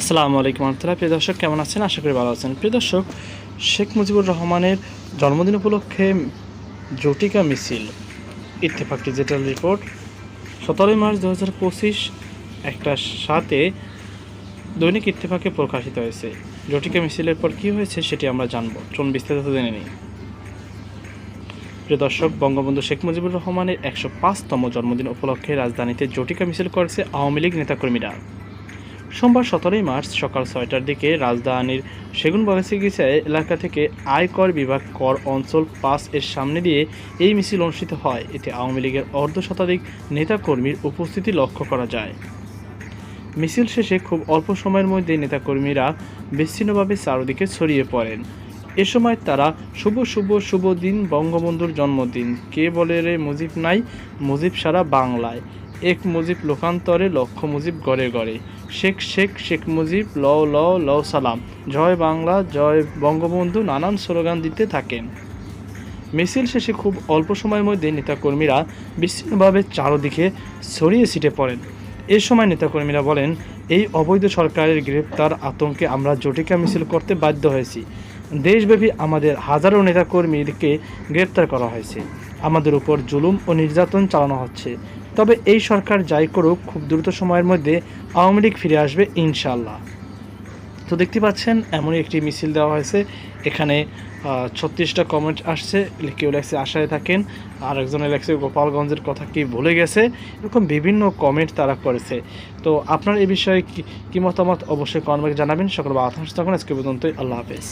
আসসালামু আলাইকুম রহমতুল্লাহ। প্রিয় দর্শক, কেমন আছেন? আশা করি ভালো আছেন। প্রিয় দর্শক, শেখ মুজিবুর রহমানের জন্মদিন উপলক্ষে জটিকা মিছিল, ইত্তেফাক ডিজিটাল রিপোর্ট সতেরোই মার্চ দু হাজার পঁচিশ একটা সাথে দৈনিক ইত্তেফাকে প্রকাশিত হয়েছে। জটিকা মিছিলের পর কী হয়েছে সেটি আমরা জানব। চলুন বিস্তারিত জেনে নিই। প্রিয় দর্শক, বঙ্গবন্ধু শেখ মুজিবুর রহমানের একশো পাঁচতম জন্মদিন উপলক্ষে রাজধানীতে জটিকা মিছিল করেছে আওয়ামী লীগ নেতাকর্মীরা। সোমবার সতেরোই মার্চ সকাল ছয়টার দিকে রাজধানীর সেগুন সেগুনবাগা চিকিৎসা এলাকা থেকে আয়কর বিভাগ কর অঞ্চল পাঁচ এর সামনে দিয়ে এই মিছিল অনুষ্ঠিত হয়। এতে আওয়ামী লীগের অর্ধ শতাধিক নেতাকর্মীর উপস্থিতি লক্ষ্য করা যায়। মিছিল শেষে খুব অল্প সময়ের মধ্যে নেতাকর্মীরা বিচ্ছিন্নভাবে চারদিকে ছড়িয়ে পড়েন। এ সময় তারা শুভ শুভ শুভ দিন, বঙ্গবন্ধুর জন্মদিন। কে বলে রে মুজিব নাই? মুজিব সারা বাংলায়। এক মুজিব লোকান্তরে লক্ষ মুজিব গড়ে গড়ে। শেখ শেখ শেখ মুজিব ল ল ল সালাম। জয় বাংলা, জয় বঙ্গবন্ধু নানান স্লোগান দিতে থাকেন। মিছিল শেষে খুব অল্প সময়ের মধ্যে নেতাকর্মীরা বিচ্ছিন্নভাবে চারদিকে ছড়িয়ে ছিটে পড়েন। এ সময় নেতাকর্মীরা বলেন, এই অবৈধ সরকারের গ্রেপ্তার আতঙ্কে আমরা জটিকা মিছিল করতে বাধ্য হয়েছি। দেশব্যাপী আমাদের হাজারো নেতাকর্মীকে গ্রেপ্তার করা হয়েছে। আমাদের উপর জুলুম ও নির্যাতন চালানো হচ্ছে। তবে এই সরকার যাই করুক, খুব দ্রুত সময়ের মধ্যে আওয়ামী লীগ ফিরে আসবে ইনশাল্লাহ তো দেখতে পাচ্ছেন, এমনই একটি মিছিল দেওয়া হয়েছে। এখানে ছত্রিশটা কমেন্ট আসছে, কেউ লেখছে, আশায় থাকেন। আর একজনে লেখছে, গোপালগঞ্জের কথা কি ভুলে গেছে? এরকম বিভিন্ন কমেন্ট তারা করেছে। তো আপনার এ বিষয়ে কী মতামত অবশ্যই কমেন্ট জানাবেন। সকল বা তখন আজকে পর্যন্তই, আল্লাহ হাফেজ।